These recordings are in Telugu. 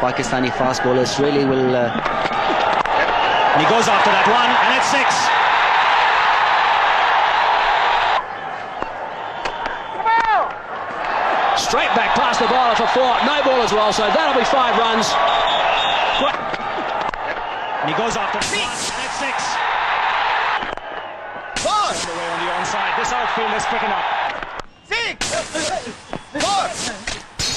Pakistani fast bowlers really will. Uh, And he goes after that one, and it's six. Straight back past the bowler for four. No ball as well, so that'll be five runs. And he goes after and it's six. Away on the onside. This outfield is picking up.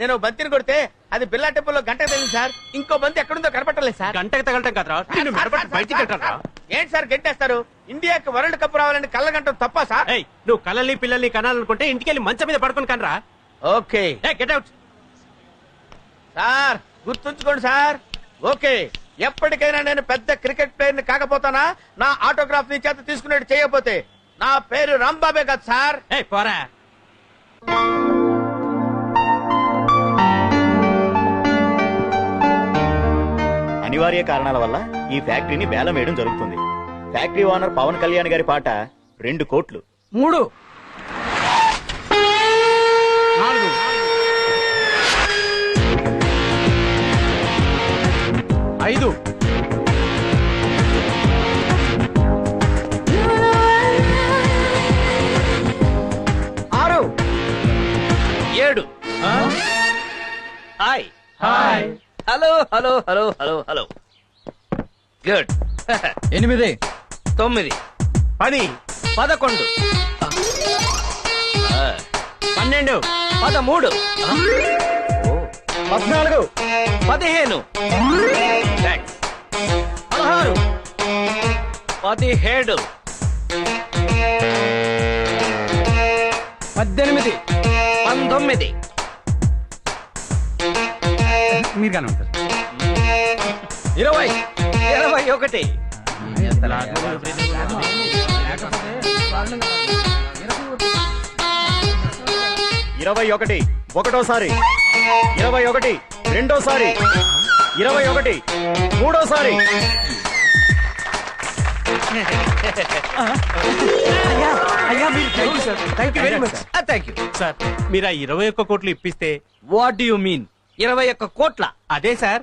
నేను బంతిని కొడితే అది బిల్లా టెంపుల్లో గంట తగిలింది సార్. ఇంకో బంతి ఎక్కడుందో కనపట్టలేదు సార్. గంటకి తగలటం కదరా. నిన్ను మెడపట్టి బయటికి కట్టారా ఏంటి సార్. గంటేస్తారు? ఇండియాకి వరల్డ్ కప్ రావాలని కళ్ళ గంట తప్ప సార్? ఏయ్ నువ్వు కళ్ళని పిల్లల్ని కనాలనుకుంటే ఇంటికి వెళ్ళి మంచం మీద పడుకొని కనరా. ఓకే. ఏ గెట్ అవుట్ సార్ గుర్తుంచుకోండి సార్. ఓకే. ఎప్పటికైనా నేను పెద్ద క్రికెట్ ప్లేయర్ని కాకపోతానా? నా ఆటోగ్రాఫ్ నీ చేత తీసుకునేట్టు చేయకపోతే నా పేరు రాంబాబే కదా సార్. ఏ పోరా. అనివార్య కారణాల వల్ల ఈ ఫ్యాక్టరీని వేలం వేయడం జరుగుతుంది. ఫ్యాక్టరీ ఓనర్ పవన్ కళ్యాణ్ గారి పాట రెండు కోట్లు. మూడు. నాలుగు. ఐదు. ఆరు. ఏడు. Hi. Hi. Hello hello hello hello hello. Good ఎనిమిది. తొమ్మిది. పది. పదకొండు. పన్నెండు. పదమూడు. పద్నాలుగు. పదిహేను. పదహారు. పదిహేడు. పద్దెనిమిది. పంతొమ్మిది. మీరు కానీ ఉంటారు ఇరవై. ఇరవై ఒకటి. ఇరవై ఒకటి. ఒకటోసారి. ఇరవై ఒకటి. రెండోసారి. ఇరవై ఒకటి. మూడోసారి. సార్ మీరు ఆ ఇరవై ఒక్క కోట్లు ఇప్పిస్తే వాట్ డు యు మీన్ ఇరవై ఒక్క కోట్ల. అదే సార్.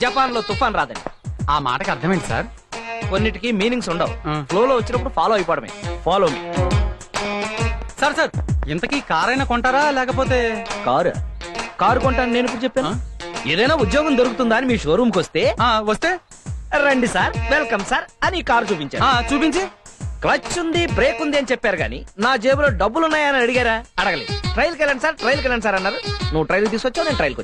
జపాన్లో తుఫాన్ రాదని ఆ మాటకి అర్థమైంది సార్. కొన్నిటికి మీనింగ్స్ ఉండవు. ఆ. ఫ్లో లో వచ్చినప్పుడు follow అయిపోవడమే. Follow me. Sir sir ఇంతకీ కారైనా కొంటారా లేకపోతే? కారు. కారు కొంటాను నేను ఇప్పుడు చెప్పాను? ఏదైనా ఉద్యోగం దొరుకుతుందా అని మీ షోరూమ్కి వస్తే? వస్తే? రండి సార్ వెల్కమ్ సార్ అని కారు చూపించాను. ఆ, చూపించి. క్లచ్ ఉంది బ్రేక్ ఉంది అని చెప్పారు కానీ నా జేబులో డబ్బులు ఉన్నాయని అడిగారా? అడగలేదు. ట్రైల్కి వెళ్ళండి సార్ ట్రైల్కి వెళ్ళండి సార్ అన్నారు. నువ్వు ట్రైల్ తీసుకొచ్చావు నేను ట్రైల్కి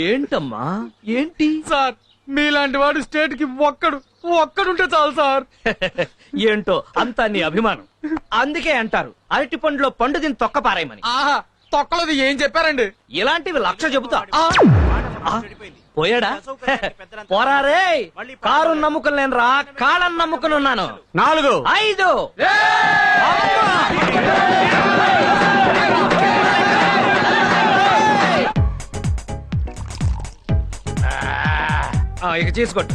ఏంటమ్మా? ఏంటి? సార్ మీలాంటి వాడు స్టేట్కి ఒక్కడు ఒక్కడుంటే చాలు సార్. ఏంటో అంతా నీ అభిమానం. అందుకే అంటారు అరటి పండులో పండు దీన్ని తొక్క పారాయమని. ఆహా తొక్కలది ఏం చెప్పారండి? ఇలాంటివి లక్ష చెబుతా. ఆ, పోయాడా? పోరారే కారు నమ్ముకుని నేను రా కాళ్ళని నమ్ముకుని ఉన్నాను. నాలుగు. ఐదు. ఇక చేసుకోట్టు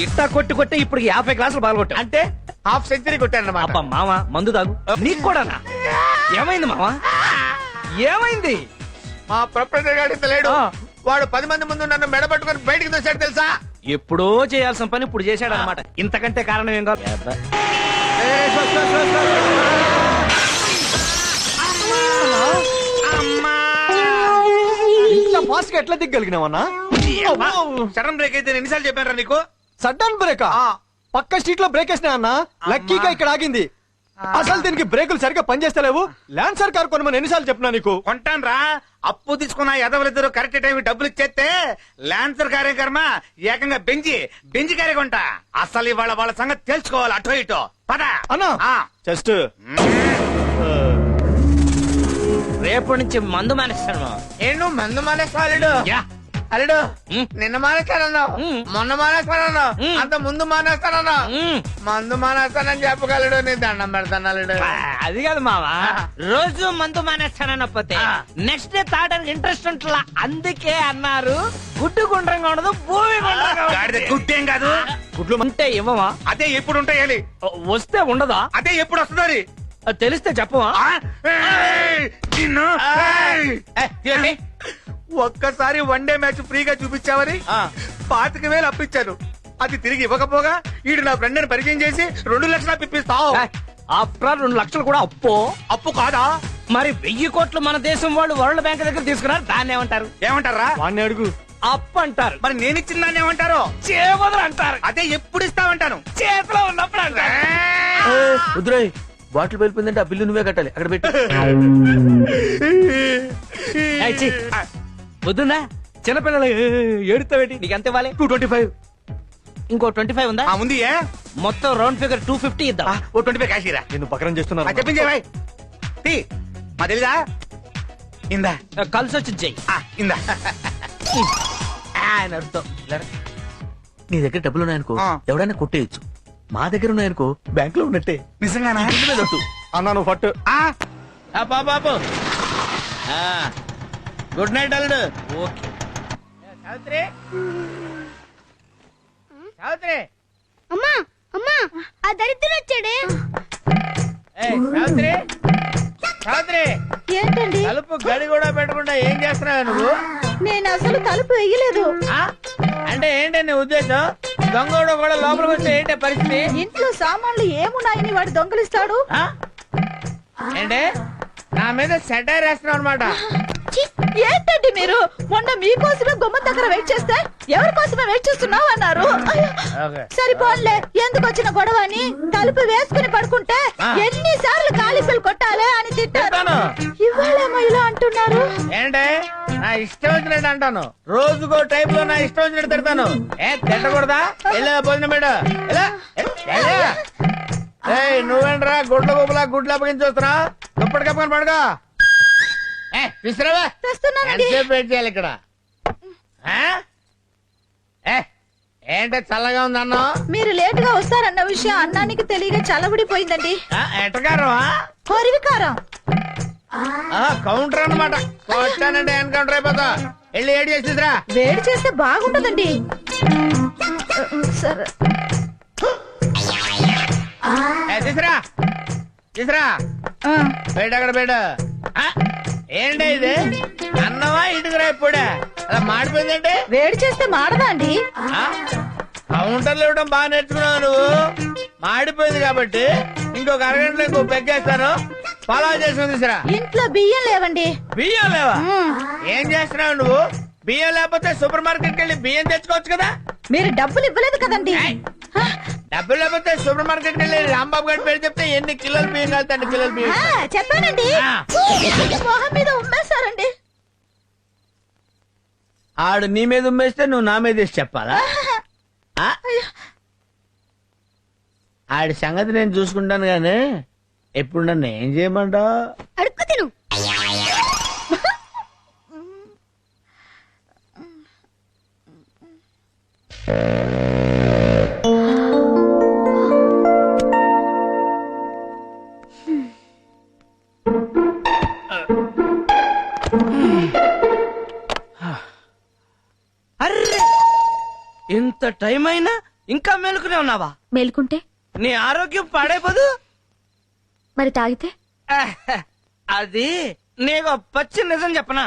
ఇట్టా కొట్టి కొట్టి ఇప్పుడు యాభై గ్లాసులు బాగా అంటే హాఫ్ సెంచరీ కొట్టాను అబ్బా మామ మందు తాగు. నీకు కూడానా? ఏమైంది మామ ఏమైంది? మా గారు ఇంత లేడు. ఆ. వాడు పది మంది ముందు నన్ను మెడబట్టుకుని బయటికి తోశాడు తెలుసా? ఎప్పుడో చేయాల్సిన పని ఇప్పుడు చేశాడు అనమాట ఇంతకంటే కారణం ఏం కాదు. ఇంత ఫాస్ట్గా ఎట్లా దిగ్గలిగినావన్నా? సడన్ బ్రేక్ అయితే నేను ఎన్నిసార్లు చెప్పాను నీకు? Sudden brake? పక్క స్ట్రీట్లో బ్రేక్ వేసినా అన్న లక్కీగా ఇక్కడ ఆగింది. అసలు దీనికి బ్రేకులు సరిగ్గా పనిచేస్తలేవు. ల్యాన్సర్ కార్ కొనమని ఎన్నిసార్లు చెప్పినా నీకు? కొంటాను రా అప్పు తీసుకున్న ఎదవలిద్దరు కరెక్ట్ టైం డబ్బులు ఇచ్చేస్తే లాన్సర్ కార్యక్రమ ఏకంగా బెంజి బెంజి కార్య కొంటా. అసలు ఇవాళ వాళ్ళ సంగతి తెలుసుకోవాలి అటో ఇటో. పద. అన్నా. జస్ట్ రేపటి నుంచి మందు మానేస్తాను. నేను మందు మానేస్తా అల్లుడు? అల్లుడు నిన్న మానేస్తానన్నావు మొన్న మానేస్తానన్నావు. అంత ముందు మానేస్తానన్నావు. మందు మానేస్తానని చెప్పగలడు నీ దండం పెడతాను అల్లుడు. అది కాదు మావా. రోజు మందు మానేస్తానకపోతే నెక్స్ట్ డే తాగడానికి ఇంట్రెస్ట్ ఉంటుందా అందుకే అన్నారు గుడ్డు గుండ్రంగా ఉండదు భూమి గుండ్రంగా గాడిద ఉంటుంది. గుడ్డేం కాదు? గుడ్లు ఉంటే ఇవ్వమా అదే ఎప్పుడు ఉంటాయాలి వస్తే ఉండదా? అదే ఎప్పుడు వస్తుంది తెలిస్తే చెప్పవా? ఒక్కసారి వన్ డే మ్యాచ్ ఫ్రీగా చూపించావని పాతిక వేలు అప్పించాను అది తిరిగి ఇవ్వకపోగా ఈడు నా ఫ్రెండ్ని పరిచయం చేసి రెండు లక్షలు అప్పిస్తావు ఆఫ్టర్ రెండు లక్షలు కూడా అప్పు. అప్పు కాదా? మరి వెయ్యి కోట్లు మన దేశం వాళ్ళు వరల్డ్ బ్యాంక్ దగ్గర తీసుకున్నారు దాన్ని ఏమంటారు? ఏమంటారా? వాడిని అడుగు. అప్పు అంటారు. మరి నేను ఇచ్చిన దాన్ని ఏమంటారు? చేవదలు అంటారు. అదే ఎప్పుడు ఇస్తామంటాను చేతిలో ఉన్నప్పుడు అంటారు. బాటిల్ వెళ్ళిపోయిందంటే ఆ బిల్లు నువ్వే కట్టాలి. అక్కడ పెట్టి. ఏయ్, ఛీ. వద్దుందా చిన్నపిల్లలు ఏడుతావేటి నీకు ఎంత ఇవ్వాలి? Two twenty five. ఇంకో ట్వంటీ ఫైవ్ ఉందా? ఉంది ఏ? మొత్తం రౌండ్ ఫిగర్ టూ ఫిఫ్టీ ఇద్దాం. ఆ, ఓ ట్వంటీ ఫైవ్ క్యాష్ ఇరా. నిన్ను పకరం చేస్తున్నారు చెప్పించే భాయ్ తీ మా తెలీదా? ఇందా. కలిసి వచ్చి చెయ్యి. ఆ, ఇందా. ఆయన అర్థం నీ దగ్గర డబ్బులు ఉన్నాయనుకో ఆ. ఎవడైనా కొట్టేయచ్చు. మా దగ్గర ఉన్నాయనుకో బ్యాంక్లో ఉన్నట్టే. నిజంగానా? అన్నా నువ్వు ఫట్ ఆ, బాబు గుడ్ నైట్ అల్లుడు. సావిత్రి? సావిత్రి? అమ్మా అమ్మా ఆ దరిద్రుడు వచ్చాడే. ఏయ్, సావిత్రి? సావిత్రి? ఏంటండి? తలుపు గడి కూడా పెట్టకుండా ఏం చేస్తున్నావు నువ్వు? నేను అసలు తలుపు వేయలేదు. ఆ? అంటే ఏంటి నీ ఉద్దేశం? దొంగోడు కూడా లోపలికి వస్తే ఏంటి పరిస్థితి? ఇంట్లో సామాన్లు ఏమున్నాయని వాడు దొంగలిస్తాడు? ఏంటి? నా మీద సెటైర్ వేస్తున్నావు అనమాట ఏంటండి మీరు? మొన్న మీకోసమే గుమ్మం దగ్గర వెయిట్ చేస్తే ఎవరి కోసమే వెయిట్ చేస్తున్నావు అన్నారు? సరిపోన్లే. ఎందుకు వచ్చిన గొడవ అని? తలుపు వేసుకుని పడుకుంటే. ఎన్నిసార్లు కాలిపిల్ కొట్టాలే అని తిట్టారు. ఇవాళేమో ఇలా అంటున్నారు? ఏంటి? ఇష్టం వచ్చినట్టు అంటాను. రోజుకో టైప్లో నా ఇష్టం వచ్చినట్టు తిడతాను. ఏ తిట్టకూడదా? వెళ్ళా భోజనం మేడ ఏయ్ నువ్వేంట్రా గుడ్ల గుబులా గుడ్లు అప్పగించి వస్తున్నా దుప్పటి కప్పుకొని పడుకో. ఏ విసిరావా? తెస్తున్నానండి. ఎంతసేపు వెయిట్ చేయాలి ఇక్కడ? ఆ? ఏ ఏంటి చల్లగా ఉంది అన్నం మీరు లేట్గా వస్తారన్న విషయం అన్నానికి తెలియక చల్లబడిపోయిందండి. ఆ, ఎటకారమా? కొరివికారం కౌంటర్ అన్నమాట. కొట్టానంటే ఎన్కౌంటర్ అయిపోతా. వెళ్ళి ఏడు చేసిద్రా వేడి చేస్తే బాగుంటుందండి. సరే. తీసురా. తీసురా. బయట అక్కడ బయట ఏంటి ఇది? అన్నమా ఇటుకురా ఇప్పుడే. అలా మాడిపోయిందంటే? వేడి చేస్తే మాడదా అండి? కౌంటర్లు ఇవ్వడం బాగా నేర్చుకున్నావు నువ్వు. మాడిపోయింది కాబట్టి ఇంకొక అరగంటలో ఇంకో పెగ్గేస్తాను. ఫాలో చేసుకుని తీసురా ఇంట్లో బియ్యం లేవండి. బియ్యం లేవా. ఏం చేస్తున్నావు నువ్వు? బియ్యం లేకపోతే సూపర్ మార్కెట్కి వెళ్ళి బియ్యం తెచ్చుకోవచ్చు కదా? మీరు డబ్బులు ఇవ్వలేదు కదండి. డబ్బులు లేకపోతే సూపర్ మార్కెట్కి వెళ్ళి రాంబాబు గారి పేరు చెప్తే ఎన్ని కిలోలు బియ్యం కలుతాయండి కిలోలు బియ్యం? చెప్పానండి. మొహం మీద ఉమ్మేశారండి. ఆడు నీ మీద ఉమ్మేస్తే నువ్వు నా మీద వేసి చెప్పాలా? ఆడి సంగతి నేను చూసుకుంటాను గానీ ఎప్పుడు నన్ను ఏం చేయమంటావు అడుక్కు తిను. అర్రే! ఇంత టైం అయినా ఇంకా మేలుకునే ఉన్నావా? మేలుకుంటే? నీ ఆరోగ్యం పాడైపోదు. మరి తాగితే? అది నీకు పచ్చి నిజం చెప్పనా?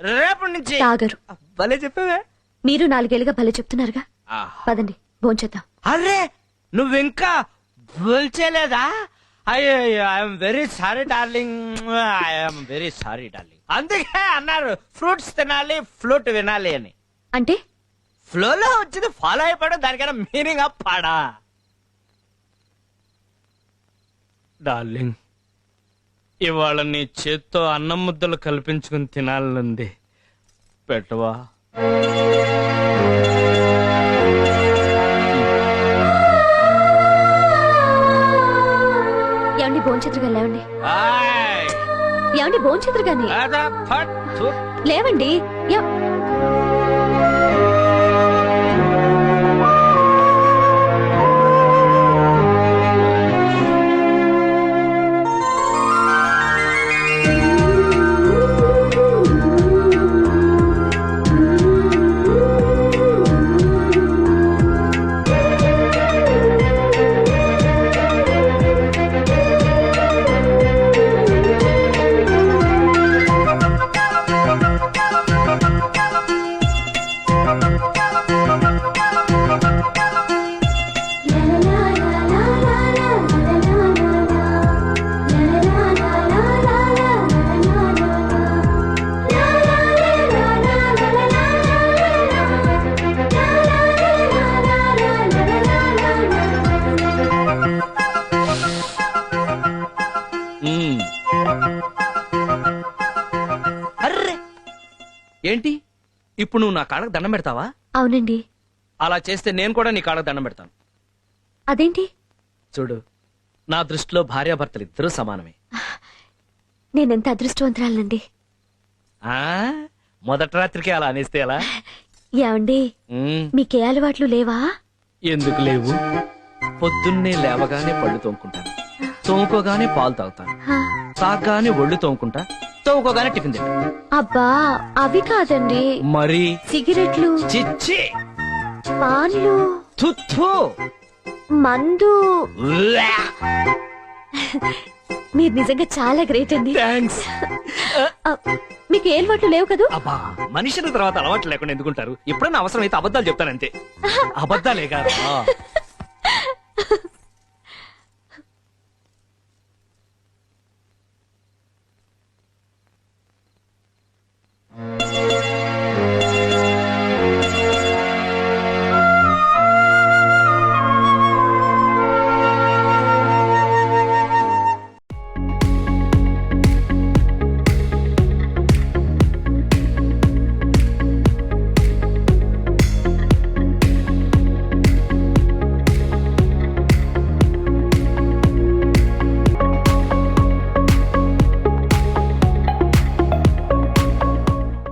రేపటి నుంచి తాగరు. భలే చెప్పావే. మీరు నాలుగేళ్ళుగా భలే చెప్తున్నారుగా. పదండి భోంచేద్దాం అరే నువ్వు ఇంకా చేయలేదా అయ్యో I'm very sorry darling I'm very sorry darling అందుకే అన్నారు ఫ్రూట్స్ తినాలి ఫ్లూట్ వినాలి అని. అంటే? ఫ్లోలో వచ్చింది ఫాలో అయిపోవడం దానికైనా మీనింగ్ పాడా? డార్లింగ్ ఇవాళ నీ చేత్తో అన్నం ముద్దలు కల్పించుకుని తినాలనుంది. పెట్టవా ఏమండి. ఏమండి. లేవండి. ఏంటి? ఇప్పుడు నువ్వు నా కాళ్ళకు దండం పెడతావా? అవునండి. అలా చేస్తే నేను కూడా నీ కాళ్ళకు దండం పెడతాను. అదేంటి? చూడు నా దృష్టిలో భార్యాభర్తలు ఇద్దరూ సమానమే. నేనెంత అదృష్టవంతురాలండి ఆ? మొదటి రాత్రికి అలా అనేస్తే ఎలా? ఏమండి. మీకే అలవాట్లు లేవా? ఎందుకు లేవు? పొద్దున్నే లేవగానే పళ్ళు తోముకుంటాను. తోముకోగానే పాలు తాగుతాను. హా. తాగగానే ఒళ్ళు తోముకుంటా. తోముకోగానే టిఫిన్ తింటా. అబ్బా అవి కాదండి. మరి? సిగరెట్లు. చిచ్చి. పాన్లు. తుత్తు మందు. మీరు నిజంగా చాలా గ్రేట్ అండి. థ్యాంక్స్ మీకు ఏ అలవాట్లు లేవు కదూ? అబ్బా మనుషుల తర్వాత అలవాటు లేకుండా ఎందుకుంటారు? ఎప్పుడైనా అవసరం అయితే అబద్ధాలు చెప్తానంతే. అబద్ధాలే కాదు. Mm-hmm.